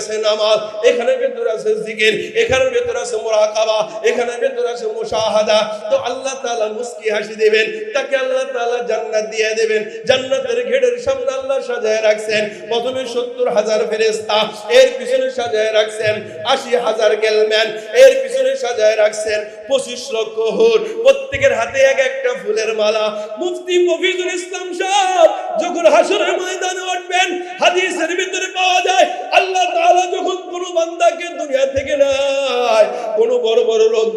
আছে নামাজ, এখানে ভেতরে আছে জিকির এখানের ভেতরে আছে মোরাকাবা এখানের ভেতরে আছে মুশাহাদা। তো আল্লাহ তাআলা মুস্কি হাসি দিবেন, তাকে আল্লাহ তাআলা জান্নাত দিয়ে দেবেন। জান্নাতের গেটের সামনে আল্লাহ সাজায় রাখছেন, প্রথমে সত্তর হাজার ফেরেস্তা এর পিছনে সাজায় রাখছেন আশি হাজার গেলম্যান, এর পিছনে সাজায় রাখছেন পঁচিশ লক্ষ হুর। প্রত্যেকের হাতে এক একটা ফুলের মালা। মুফতি মফিজুল ইসলাম সাহেব যখন হাসরের ময়দানে উঠবেন, হাদিসের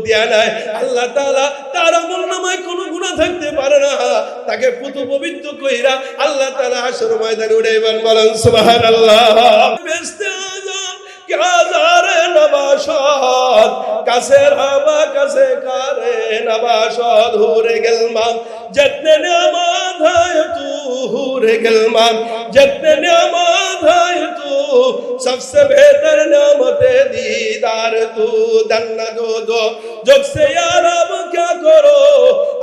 দেয়া নাই আল্লাহ তাআলা তার আমল নামায় কোনো গুনাহ থাকতে পারে না তাকে পুতু পবিত্র কইরা আল্লাহ তাআলা হাসর ময়দানে উঠাইবেন বলেন সুবহানাল্লাহ বেস্তে আজম কি হাজারে নবাসত কাছের হাবা কাছে কারে নবাসত হুরে গেলমাম जतने नियामत है तू हूरे गलमान जतने नियामत है तू सबसे बेहतर नियामत दीदार तू दन्ना दो दो जग से यारब क्या करो?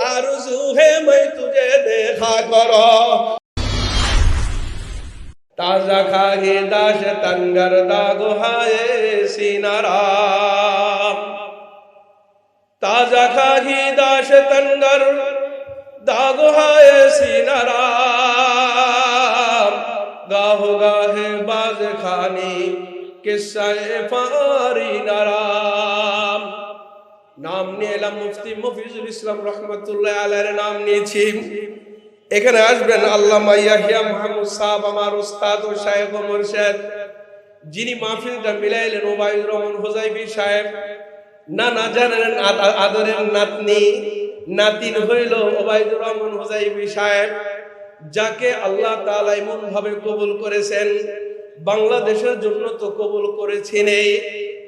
आरज़ू है, मैं तुझे देखा करो। ताज़ा खागे दाश तंगर दागो हाय सीनारा। ताज़ा खागी दाश तंगर दागो हाय सीनारा। गाह गाहे बाज खानी, किस्सा फारी नारा। নাম নিয়ে এলাম মুফতি মফিজুল ইসলাম রহমতুল্লাহ আলাইয়ের নাম নিয়েছি। এখানে আসবেন আল্লাহ ইয়াহিয়া মাহমুদ সাহেব, আমার উস্তাদ ও শায়েখ ও মুরশেদ। যিনি মাহফিলটা মিলাইলেন ওবায়দুর রহমান হোজাইবি সাহেব। না না জানেন আদ- আদরের নাতনি, নাতিন হইল ওবায়দুর রহমান হোজাইবি সাহেব, যাকে আল্লাহ তাআলা এমন ভাবে কবুল করেছেন। বাংলাদেশের জন্য তো কবুল করেছেন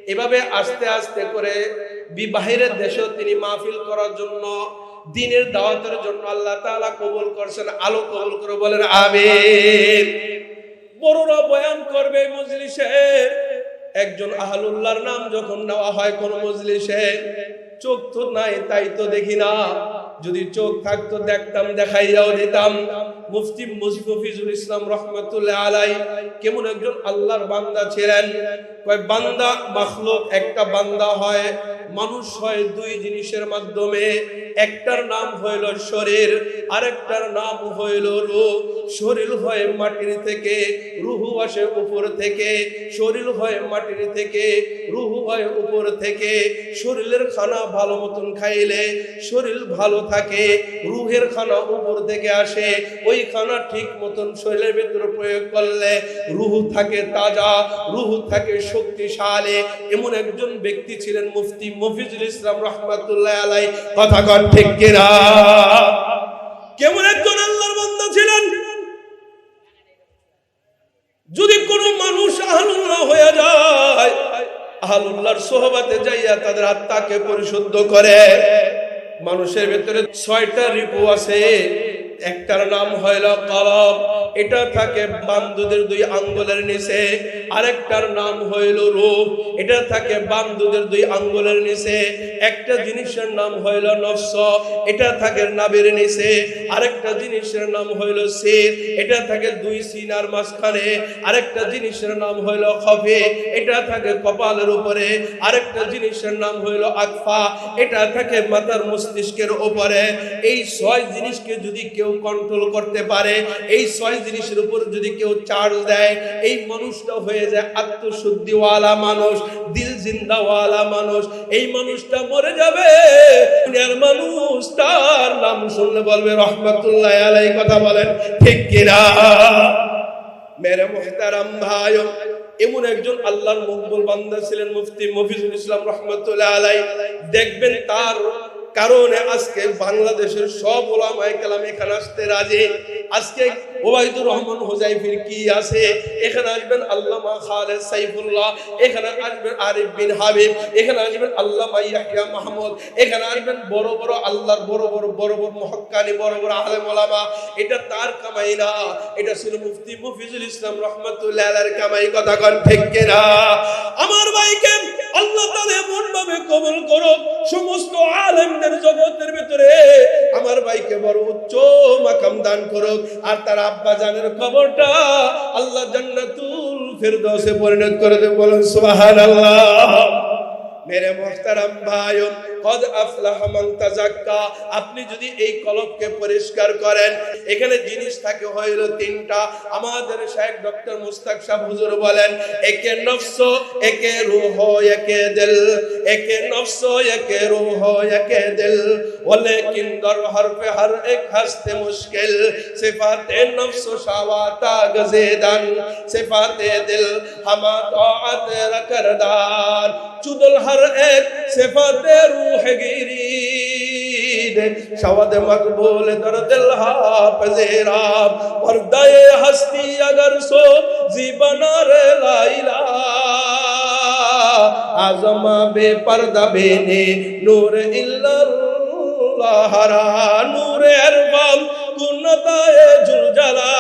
এভাবে আস্তে আস্তে করে বিবাহের দেশেও তিনি মাহফিল করার জন্য, দিনের দাওয়াতের জন্য আল্লাহ তাআলা কবুল করছেন, আলো কবুল করে বলেন, আমিন। বড়রা বয়ান করবে মজলিসে। একজন আহলুল্লাহর নাম যখন নেওয়া হয় কোন মজলিসে, চোখ তো নাই, তাই তো দেখি না। যদি চোখ থাকতো, দেখতাম, দেখাইয়াও দিতাম। মুফতি মুজফিজুল ইসলাম রহমতুল্লাহ আলাই কেমন একজন আল্লাহর বান্দা ছিলেন? কয়, বান্দা মাখলুক, একটা বান্দা হয়, মানুষ হয় দুই জিনিসের মাধ্যমে। একটার নাম হইল শরীর, আরেকটার নাম হইল রূহ। শরীর হয় মাটির থেকে, রুহু আসে উপর থেকে। শরীর হয় মাটির থেকে, রুহু হয় উপর থেকে। শরীরের খানা ভালো মতন খাইলে শরীর ভালো থাকে, রুহের খানা উপর থেকে আসে। ওই খানা ঠিক মতন শরীরের ভেতরে প্রয়োগ করলে রুহু থাকে তাজা, রুহু থাকে শক্তিশালী। এমন একজন ব্যক্তি ছিলেন মুফতি মফিজুল ইসলাম রহমাতুল্লাহ আলাই কথা কন ঠিক কিনা? কেমন একজন আল্লাহর বান্দা ছিলেন? যদি কোনো মানুষ আহলুল্লাহ হয়ে যায়, আহলুল্লাহর সোহবাতে যাইয়া তাদের আত্মাকে পরিশুদ্ধ করে, মানুষের ভেতরে ছয়টা রিপু আছে। একটার নাম হইল কলব এটা থাকে বান্দুদের দুই আঙ্গুলের নিচে। আরেকটার নাম হইল রূপ। এটা থাকে বান্দুদের দুই আঙ্গুলের নিচে। একটা জিনিসের নাম হইল নফস। এটা থাকে নাবের নিচে। আরেকটা জিনিসের নাম হইল সির। এটা থাকে দুই সিনার মাঝখানে। আরেকটা জিনিসের নাম হইল খফে। এটা থাকে কপালের উপরে। আরেকটা জিনিসের নাম হইল আকফা। এটা থাকে মাথার মস্তিষ্কের উপরে। এই ছয় জিনিসকে যদি কেউ কন্ট্রোল করতে পারে। এই ছয় জিনিসের উপর যদি কেউ চার্জ দেয়, এই মানুষটা হয়ে যায় আত্মশুদ্ধিওয়ালা মানুষ, দিল জিন্দাওয়ালা মানুষ। এই মানুষটা মরে যাবে। দুনিয়ার মানুষ তার নাম শুনলে বলবে, রহমতুল্লাহ আলাই কথা বলেন। ঠিক কিনা? মেরে মোহতারাম ভাই, এমন একজন আল্লাহর মকবুল বান্দা ছিলেন মুফতি মফিজুল ইসলাম রহমতুল্লাহ আলাই দেখবেন তার কারণে আজকে বাংলাদেশের সব ওলামায়ে কেলাম এখানে আসতে রাজি। আজকে ওবাইদুর রহমান হুজাইফির কি আছে? এখানে আসবেন আল্লামা খালেদ সাইফুল্লাহ, এখানে আসবেন আরিফ বিন হাবিব, এখানে আসবেন আল্লামা ইয়াহিয়া মাহমুদ, এখানে আসবেন বড় বড় আল্লাহর বড় বড় বড় বড় মহক্কানি বড় বড় আলেম ওলামা। এটা তার কামাই না, এটা ছিল মুফতি মুফিজুল ইসলাম রহমতুল্লাহ কামাই। কথা কন ঠিক কিনা? আমার ভাইকে আল্লাহ তাআলা এমন ভাবে কবুল করো সমস্ত আলেমদের জগতের ভিতরে আমার ভাইকে বড় উচ্চ মাকাম দান করুক। আর তার আব্বা জানের খবরটা আল্লাহ জান্নাতুল ফেরদৌসে পরিণত করে দেবেন বলেন, সুবহানাল্লাহ। মেরে মোহতারাম ভাই আপনি যদি এই কলবকে পরিষ্কার করেন, এখানে জিনিস থাকে হইল তিনটা। আমাদের শেখ ডক্টর মুস্তাক সাহেব হুজুর বলেন, একে নফস, একে রূহ, একে দিল। একে নফস, একে রূহ, একে দিল। ওয়ালাকিন দর হরফে হর এক হস্তে মুশকিল। সিফাতে নফস শাওয়াতা গজেদান। সিফাতে দিল হামা তাআত রকরদার চুদল হর এক, সিফাতে রূহ মুহগিরিন শওদ মকবুল দর্দ হাফিজ রাব পর্দায়ে হস্তি اگر সো জীবনার লাইলা। আজম বে পর্দা বেনে নূর ইল্লাল্লাহ নূরের বাম কুনতায়ে জুলজালা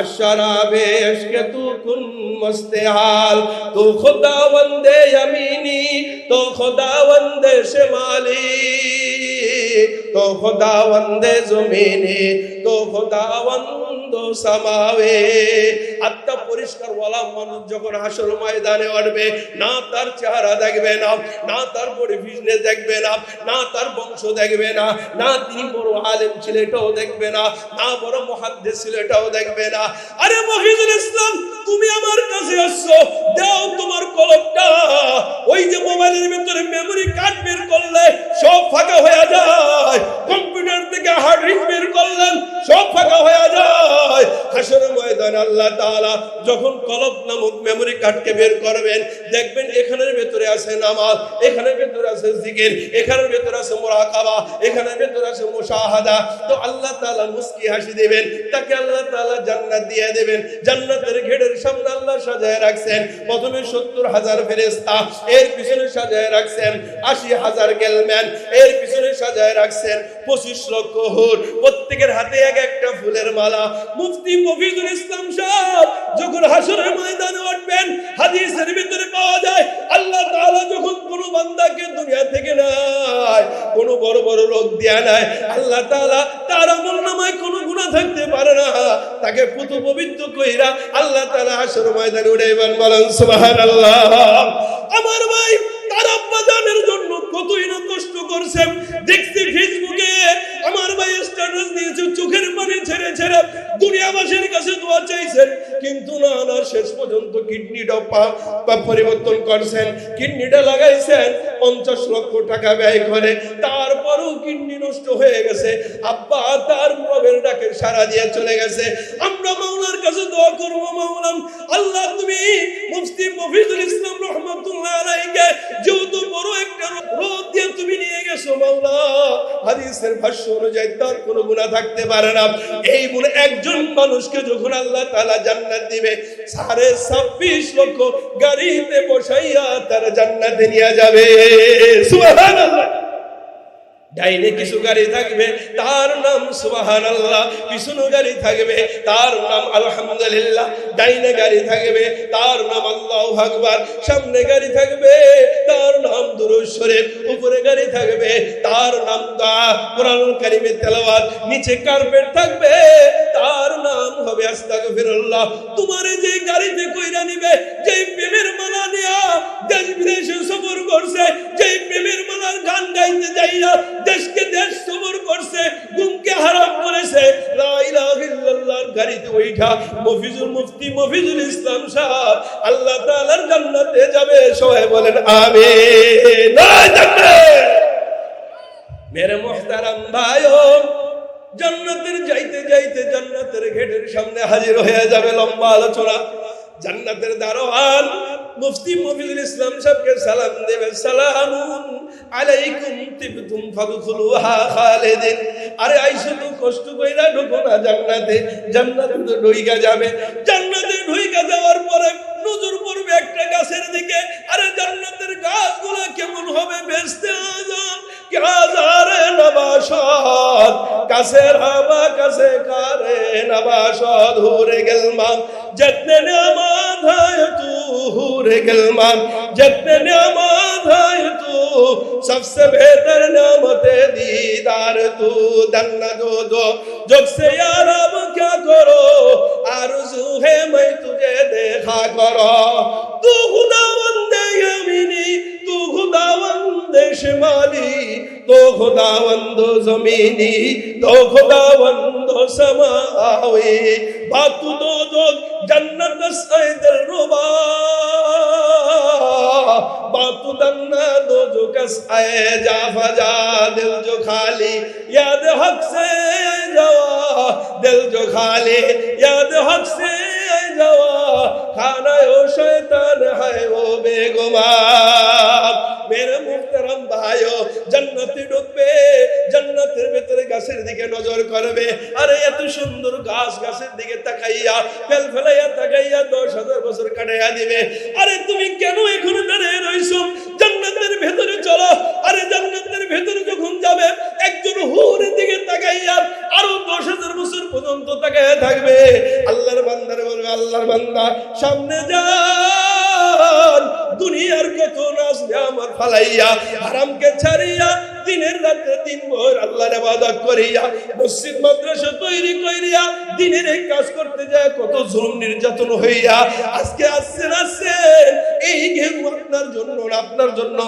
اشرابِ عشق تو کن مستحال تو خداوند یمینی تو خداوند شمالی تو خداوند زمینی গো খোদাবন্দ সামাবে। পরিষ্কার ওয়ালা মানুষ যখন হাসর ময়দানে উঠবে, না তার চেহারা দেখবে না না তার বড় বিজনেস দেখবে না না তার বংশ দেখবে না না তিনি বড় দেখবে না না বড় মহাদ্দেশ দেখবে না। আরে মহিদুল ইসলাম, তুমি আমার কাছে আসছো, দাও তোমার কলমটা। ওই যে মোবাইলের ভিতরে মেমোরি কার্ড বের করলে, সব ফাঁকা হয়ে যায়। কম্পিউটার থেকে হার্ড ডিস্ক বের করলেন সব ফাঁকা হয়ে যায়। হাসর ময়দান আল্লাহ তাআলা যখন কলব নামক মেমরি কার্ডকে বের করবেন, দেখবেন এখানের ভেতরে আছে নামাজ, এখানের ভেতরে আছে জিকির, এখানের ভেতরে আছে মুরাকাবা, এখানের ভেতরে আছে মুশাহাদা। তো আল্লাহ তাআলা মুস্কি হাসি দিবেন, তাকে আল্লাহ তাআলা জান্নাত দিয়ে দেবেন। জান্নাতের ঘেরের সামনে আল্লাহ সাজায় রাখছেন, প্রথমে সত্তর হাজার ফেরেস্তা এর পিছনে সাজায় রাখছেন আশি হাজার গেলম্যান, এর পিছনে সাজায় রাখছেন পঁচিশ লক্ষ হুর, প্রত্যেকের হাতে এক একটা ফুলের মালা। মুফতি মফিজুল ইসলাম সাহেব যখন হাসরের ময়দানে উঠবেন, হাদিসের ভিতরে পাওয়া যায়, আল্লাহ তাআলা যখন কোন বান্দাকে দুনিয়া থেকে নাই কোন বড় বড় রোগ দেয়া নাই, আল্লাহ তাআলা তার আমল নামায় কোনো গুনাহ থাকতে পারে না। তাকে পুতু পবিত্র কইরা আল্লাহ তাআলা হাসর ময়দানে উঠাইবেন বলেন, সুবহানাল্লাহ। আমার কষ্ট দেখছি ফেসবুকে আমার ভাই স্ট্যাটাস দিয়েছে চোখের পানি ছেড়ে ছেড়ে দুনিয়াবাসীর কাছে দোয়া চাইছেন। কিন্তু না না, শেষ পর্যন্ত কিডনিটা পরিবর্তন করছেন। কিডনিটা লাগাইছেন, পঞ্চাশ লক্ষ টাকা ব্যয় করে। তারপরেও কিডনি নষ্ট হয়ে গেছে। আব্বা তার প্রবের ডাকে সারা দিয়ে চলে গেছে। আমরা মাওলার কাছে দোয়া করব, মাওলাম। আল্লাহ তুমি মুফতি মফিজুল ইসলাম রহমতুল্লাহ আলাইকে যেহেতু হাদিসের ভাষ্য অনুযায়ী তার কোনো গুণা থাকতে পারে না। এই বলে একজন মানুষকে যখন আল্লাহ তালা জান্নাত দিবে, সাড়ে ছাব্বিশ লক্ষ গাড়িতে বসাইয়া তারা জান্নাতে নিয়ে যাবে। সুবহানাল্লাহ। ডাইনে কিছু গাড়ি থাকবে, তার নাম সুবাহান আল্লাহ পিছনে গাড়ি থাকবে, তার নাম আলহামদুলিল্লাহ, ডাইনে গাড়ি থাকবে, তার নাম আল্লাহ আকবার, সামনে গাড়ি থাকবে, তার নাম দুরুশ্বরের উপরে গাড়ি থাকবে, তার নাম দা, কোরআন কারিমে তেলাওয়াত, নিচে কার্পেট থাকবে, তার নাম হবে আস্তাগফিরুল্লাহ। তোমার যে গাড়িতে কইরা নিবে, যে প্রেমের মালা নিয়া, দেশ বিদেশে সফর করছে, যে প্রেমের মালার গান গাইতে যাইয়া দেশকে দেশ সফর করছে গুমকে হারাম করেছে। গাড়িতে ওইটা মফিজুল মুফতি মফিজুল ইসলাম আল্লাহ জান্নাতে যাবে। সবাই বলেন মেরে মোহতারাম জান্নাতের যাইতে যাইতে জান্নাতের গেটের সামনে হাজির হয়ে যাবে লম্বা আলোচনা। জান্নাতের দারোয়ান মুফতি মফিজুল ইসলাম সাহেবকে সালাম দেবে, সালামুন আলাইকুম তিবতুম ফাদখুলুহা খালিদিন। আরে আইসো তো কষ্ট কইরা ঢুকো না জান্নাতে জান্নাতে তো ঢুইকা যাবে। জান্নাতে ঢুইকা যাওয়ার পরে নজর পড়বে একটা গাছের দিকে। আরে জান্নাতের গাছগুলো কেমন হবে বেচতে আজান কাজারে নবাসদ কাছের হাবা কাছে কারে নবাসদ হুরে গেলমা যত্নে হয় তু হুরে नूर गिलमान जितने नियामत है तू सबसे बेहतर नियामत दीदार तू दन्न दो दो जग से यार अब क्या करो आरज़ू है मैं तुझे देखा करो तू खुदावंद यमीनी तू खुदावंद शिमाली तो खुदावंद जमीनी तो खुदावंद دو سماوي بات دو دو جنت سيد الربا بات دنا دو جو کس اے جا فجا دل جو خالی یاد حق سے جوا دل جو خالی یاد حق سے جوا کھانا او شیطان ہے وہ بے گمان میرے محترم بھائیو جنت ڈبے গাছের দিকে নজর করবে। আরে এত সুন্দর গাছ গাছের দিকে তাকাইয়া ফেল ফেলাইয়া তাকাইয়া দশ হাজার বছর কাটাইয়া দিবে। আরে তুমি কেন এখনও দাঁড়িয়ে রইছো? জান্নাতের ভেতরে চলো। আরে জান্নাতের ভেতরে যখন যাবে, একজন হুরের দিকে তাকাইয়া আরও দশ হাজার বছর পর্যন্ত তাকাইয়া থাকবে। আল্লাহর বান্দার বলবে, আল্লাহর বান্দা, সামনে যা দুনিয়ার কত নাচ আমার ফালাইয়া, হারামকে ছাড়িয়া দিনের রাতে দিন ভোর আল্লাহর ইবাদত করিয়া মসজিদ, মাদ্রাসা তৈরি করিয়া দিনের এই কাজ করতে যায়, কত জুলুম নির্যাতন হইয়া আজকে আসছেন আসছেন। এই ঘেউ আপনার জন্য আপনার জন্য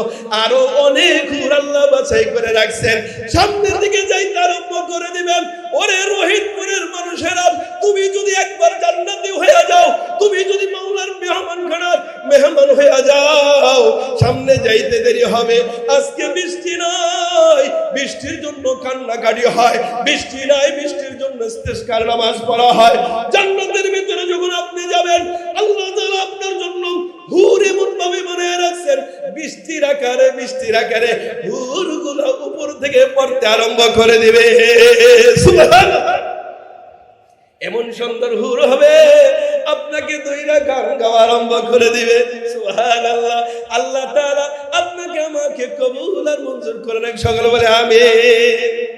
আরও অনেক হুর আল্লাহ বাছাই করে রাখছেন। সামনের দিকে যাইতে আরম্ভ করে দিবেন। ওরে রোহিতপুরের মানুষেরা তুমি যদি একবার জান্নাতি হয়ে যাও, তুমি যদি মাওলার মেহমান খানার মেহমান হয়ে যাও, সামনে যাইতে দেরি হবে। আজকে নাই বৃষ্টির জন্য কান্নাকাটি হয়। বৃষ্টি নাই, বৃষ্টির জন্য ইস্তেস্কার নামাজ পড়া হয়। জান্নাতের ভিতরে যখন আপনি যাবেন, আল্লাহ তাআলা আপনার জন্য হুর এমন ভাবে বানিয়ে রাখছেন। বৃষ্টির আকারে বৃষ্টির আকারে হুরগুলো উপর থেকে পড়তে আরম্ভ করে দিবে। এমন সুন্দর হুর হবে, আপনাকে দুইটা গান গাওয়া আরম্ভ করে দিবে। সুবহানাল্লাহ। আল্লাহ তাআলা আপনাকে আমাকে কবুল আর মঞ্জুর করে নাক সকলে বলে আমিন।